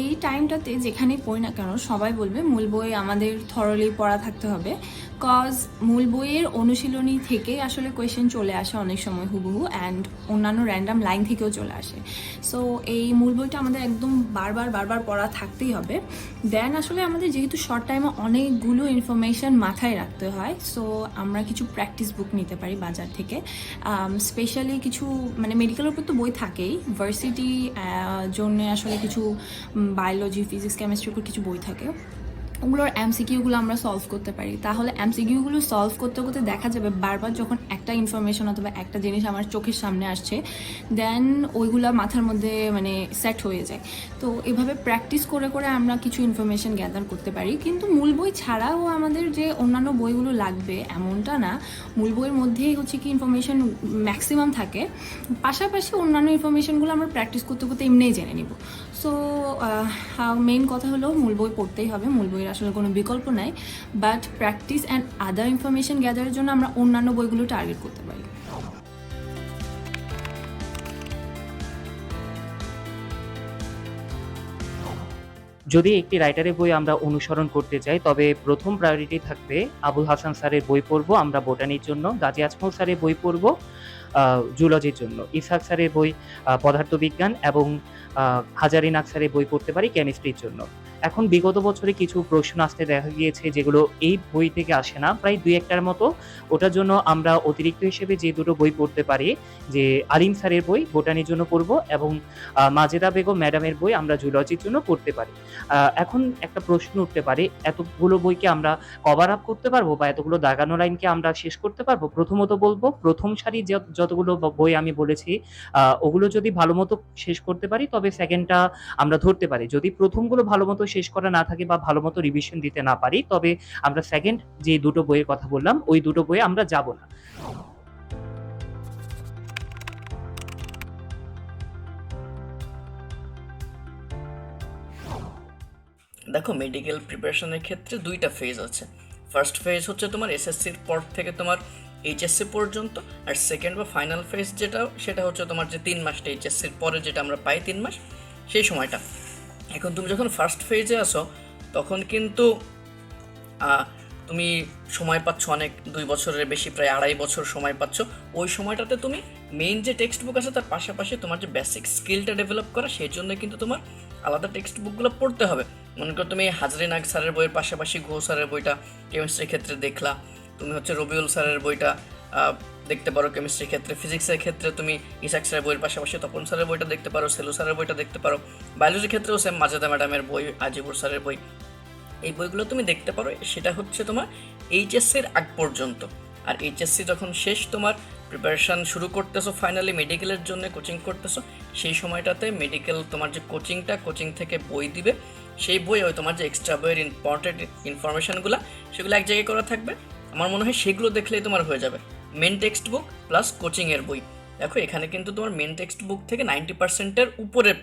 এই টাইমটাতে যেখানেই পড়ি না কেন, সবাই বলবে মূল বই আমাদের থরলি পড়া থাকতে হবে। কজ মূল বইয়ের অনুশীলনী থেকে আসলে কোয়েশ্চেন চলে আসে অনেক সময় হুবহু অ্যান্ড অন্যান্য র্যান্ডাম লাইন থেকেও চলে আসে। সো এই মূল বইটা আমাদের একদম বারবার বারবার পড়া থাকতেই হবে। দেন আসলে আমাদের যেহেতু শর্ট টাইমে অনেকগুলো ইনফরমেশন মাথায় রাখতে হয় সো আমরা কিছু প্র্যাকটিস বুক নিতে পারি বাজার থেকে। স্পেশালি কিছু মানে মেডিকেলের উপর তো বই থাকেই ভার্সিটি জন্য আসলে কিছু বায়োলজি ফিজিক্স কেমিস্ট্রির উপর কিছু বই থাকে। ওগুলোর এমসিকিউগুলো আমরা সলভ করতে পারি। তাহলে এমসিকিউগুলো সলভ করতে করতে দেখা যাবে বারবার যখন একটা ইনফরমেশন অথবা একটা জিনিস আমার চোখের সামনে আসছে দেন ওইগুলো মাথার মধ্যে মানে সেট হয়ে যায়। তো এভাবে প্র্যাকটিস করে করে আমরা কিছু ইনফরমেশন গ্যাদার করতে পারি। কিন্তু মূল বই ছাড়াও আমাদের যে অন্যান্য বইগুলো লাগবে এমনটা না। মূল বইয়ের মধ্যেই হচ্ছে কি ইনফরমেশন ম্যাক্সিমাম থাকে। পাশাপাশি অন্যান্য ইনফরমেশনগুলো আমরা প্র্যাকটিস করতে করতে এমনিই জেনে নিব। সো মেইন কথা হলো মূল বই পড়তেই হবে। মূল বইয়ের আসলে কোনো বিকল্প নাই। But practice and other information গ্যাদারের জন্য আমরা অন্যান্য বইগুলো টার্গেট করতে পারি। যদি একটি রাইটারের বই আমরা অনুসরণ করতে চাই, তবে প্রথম প্রায়োরিটি থাকবে আবুল হাসান স্যারের বই পড়ব। আমরা বোটানির জন্য গাজী আজমল স্যারের বই পড়ব। জুলজির জন্য। ইসহাক স্যারের বই পদার্থবিজ্ঞান এবং আহ, হাজারিনাক স্যারের বই পড়তে পারি কেমিস্ট্রির জন্য। এখন বিগত বছরে কিছু প্রশ্ন আসতে দেখা গিয়েছে যেগুলো এই বই থেকে আসে না। প্রায় দুই একটার মতো। ওটার জন্য আমরা অতিরিক্ত হিসেবে যে দুটো বই পড়তে পারি, যে আলিম স্যারের বই, বোটানির জন্য পড়ব এবং মাজেদা বেগম ম্যাডামের বই আমরা জুলজির জন্য পড়তে পারি। এখন একটা প্রশ্ন উঠতে পারে, এতগুলো বইকে আমরা কভার আপ করতে পারব বা এতগুলো দাগানো লাইনকে আমরা শেষ করতে পারব? প্রথমত বলব, প্রথম সারি যত- যতগুলো বই আমি বলেছি ওগুলো যদি ভালো মতো শেষ করতে পারি, তবে সেকেন্ডটা আমরা ধরতে পারি। যদি প্রথমগুলো ভালো মতো শেষ করা না থাকে বা ভালো মতো রিভিশন দিতে না পারি, তবে আমরা সেকেন্ড যে দুটো বইয়ের কথা বললাম, ওই দুটো বইয়ে আমরা যাব না। দেখো মেডিকেল প্রিপারেশনের ক্ষেত্রে দুইটা ফেজ আছে। ফার্স্ট ফেজ হচ্ছে তোমার এসএসসির পর থেকে তোমার এইচএসসি পর্যন্ত, আর সেকেন্ড বা ফাইনাল ফেজ যেটা, সেটা হচ্ছে তোমার যে তিন মাসটা এইচএসসির পরে যেটা আমরা পাই তিন মাস, সেই সময়টা। এখন তুমি যখন ফার্স্ট ফেজে আসো তখন কিন্তু তুমি সময় পাচ্ছ অনেক, দুই বছরের বেশি, প্রায় আড়াই বছর সময় পাচ্ছ। ওই সময়টাতে তুমি মেইন যে টেক্সট বুক আছে, তার পাশাপাশি তোমার যে বেসিক স্কিলটা ডেভেলপ করা, সেই জন্য কিন্তু তোমার আলাদা টেক্সট বুকগুলো পড়তে হবে। মনে করো তুমি হাজরি নাগ স্যারের বইয়ের পাশাপাশি ঘো স্যারের বইটা কেমিস্ট্রির ক্ষেত্রে দেখলা। তুমি হচ্ছে রবিউল স্যারের বইটা দেখতে পারো কেমিস্ট্রির ক্ষেত্রে ফিজিক্সের ক্ষেত্রে তুমি ইসাক স্যারের বইয়ের পাশাপাশি তপন স্যারের বইটা দেখতে পারো, সেলু স্যারের বইটা দেখতে পারো বায়োলজির ক্ষেত্রেও সেম মাজেদা ম্যাডামের বই, আজিবুর স্যারের বই। এই বইগুলো তুমি দেখতে পারো, সেটা হচ্ছে তোমার এইচএসসির আগ পর্যন্ত। আর এইচএসসি যখন শেষ তোমার প্রিপারেশান শুরু করতেছো ফাইনালি মেডিকেলের জন্য কোচিং করতেছো, সেই সময়টাতে মেডিকেল তোমার যে কোচিংটা কোচিং থেকে বই দিবে, সেই বই ওই তোমার যে এক্সট্রা বইয়ের ইম্পর্টেন্ট ইনফরমেশানগুলো সেগুলো এক জায়গায় করা থাকবে। আমার মনে হয় সেগুলো দেখলেই তোমার হয়ে যাবে। মেন টেক্সট বুক প্লাস কোচিংয়ের বই। দেখো, এখানে কিন্তু তোমার মেন টেক্সট বুক থেকে নাইনটি পার্সেন্টের উপরে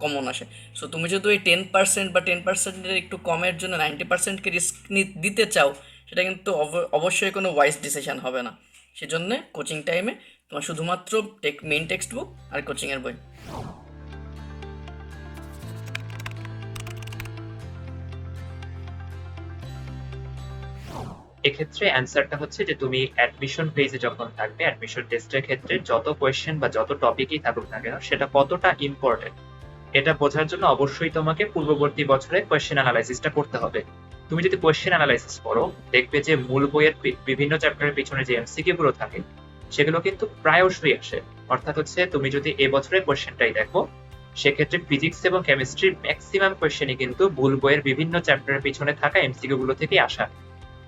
কমন আসে। সো তুমি যদি ওই টেন পার্সেন্ট বা টেন পার্সেন্টের একটু কমের জন্য নাইনটি পার্সেন্টকে রিস্ক দিতে চাও, সেটা কিন্তু অব- অবশ্যই কোনো ওয়াইজ ডিসিশন হবে না। সেজন্যে কোচিং টাইমে তোমার শুধুমাত্র টেক মেন টেক্সট বুক আর কোচিংয়ের বই। এক্ষেত্রে অ্যান্সারটা হচ্ছে যে তুমি অ্যাডমিশন পেজে যখন থাকবে অ্যাডমিশন টেস্টের ক্ষেত্রে যত কোয়েশ্চেন বা যত টপিকই থাকুক না কেন, সেটা কতটা ইম্পর্টেন্ট এটা বোঝার জন্য অবশ্যই তোমাকে পূর্ববর্তী বছরে কোয়েশ্চেন অ্যানালাইসিসটা করতে হবে। তুমি যদি কোয়েশ্চেন অ্যানালাইসিস করো দেখবে যে মূল বইয়ের বিভিন্ন চ্যাপ্টারের পিছনে যে এমসিকিউ গুলো থাকে, সেগুলো কিন্তু প্রায়শই আসে। অর্থাৎ হচ্ছে তুমি যদি এবছরের কোয়েশ্চেনটাই দেখো, সেক্ষেত্রে ফিজিক্স এবং কেমিস্ট্রির ম্যাক্সিমাম কোয়েশ্চেনই কিন্তু মূল বইয়ের বিভিন্ন চ্যাপ্টারের পিছনে থাকা এমসিকিউ গুলো থেকেই আসা।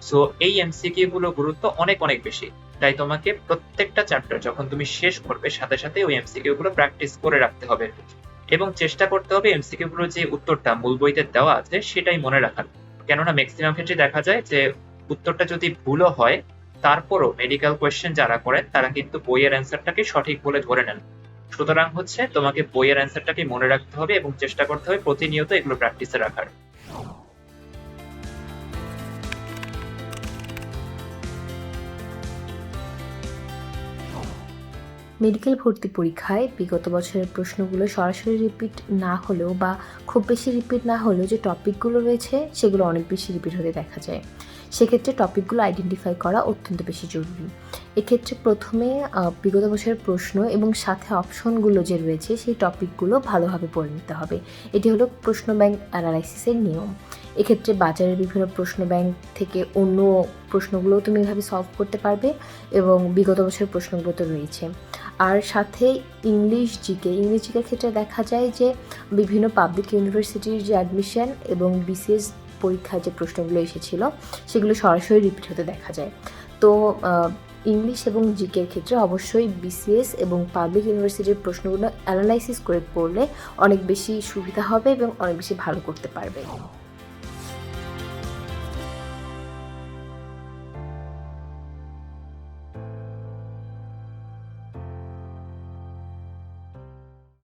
সো এই এমসিকিউ গুলো গুরুত্ব অনেক অনেক বেশি। তাই তোমাকে প্রত্যেকটা চ্যাপ্টার যখন তুমি শেষ করবে, সাথে সাথে ওই এমসিকিউ গুলো প্র্যাকটিস করে রাখতে হবে। এবং চেষ্টা করতে হবে এমসিকিউ গুলোর যে উত্তরটা মূল বইতে দেওয়া আছে, সেটাই মনে রাখার। কেননা ম্যাক্সিমাম ক্ষেত্রে দেখা যায় যে, উত্তরটা যদি ভুলও হয়, তারপরও মেডিকেল কোয়েশ্চেন যারা করেন, তারা কিন্তু বইয়ের অ্যান্সারটাকে সঠিক বলে ধরে নেন। সুতরাং হচ্ছে, তোমাকে বইয়ের অ্যান্সারটাকে মনে রাখতে হবে এবং চেষ্টা করতে হবে প্রতিনিয়ত এগুলো প্র্যাকটিসে রাখার। মেডিকেল ভর্তি পরীক্ষায় বিগত বছরের প্রশ্নগুলো সরাসরি রিপিট না হলেও বা খুব বেশি রিপিট না হলেও যে টপিকগুলো রয়েছে, সেগুলো অনেক বেশি রিপিট হতে দেখা যায়। সেক্ষেত্রে টপিকগুলো আইডেন্টিফাই করা অত্যন্ত বেশি জরুরি। এক্ষেত্রে প্রথমে বিগত বছরের প্রশ্ন এবং সাথে অপশনগুলো যে রয়েছে, সেই টপিকগুলো ভালোভাবে পড়ে নিতে হবে। এটি হলো প্রশ্ন ব্যাংক অ্যানালাইসিসের নিয়ম। এক্ষেত্রে বাজারের বিভিন্ন প্রশ্ন ব্যাংক থেকে অন্য প্রশ্নগুলোও তুমি এভাবে সলভ করতে পারবে এবং বিগত বছরের প্রশ্নগুলো তো রয়েছে। আর সাথে ইংলিশ জিকে, ইংলিশ জিকের ক্ষেত্রে দেখা যায় যে বিভিন্ন পাবলিক ইউনিভার্সিটির যে অ্যাডমিশন এবং বিসিএস পরীক্ষার যে প্রশ্নগুলো এসেছিল, সেগুলো সরাসরি রিপিট হতে দেখা যায়। তো ইংলিশ এবং জিকের ক্ষেত্রে অবশ্যই বিসিএস এবং পাবলিক ইউনিভার্সিটির প্রশ্নগুলো অ্যানালাইসিস করে পড়লে অনেক বেশি সুবিধা হবে এবং অনেক বেশি ভালো করতে পারবে।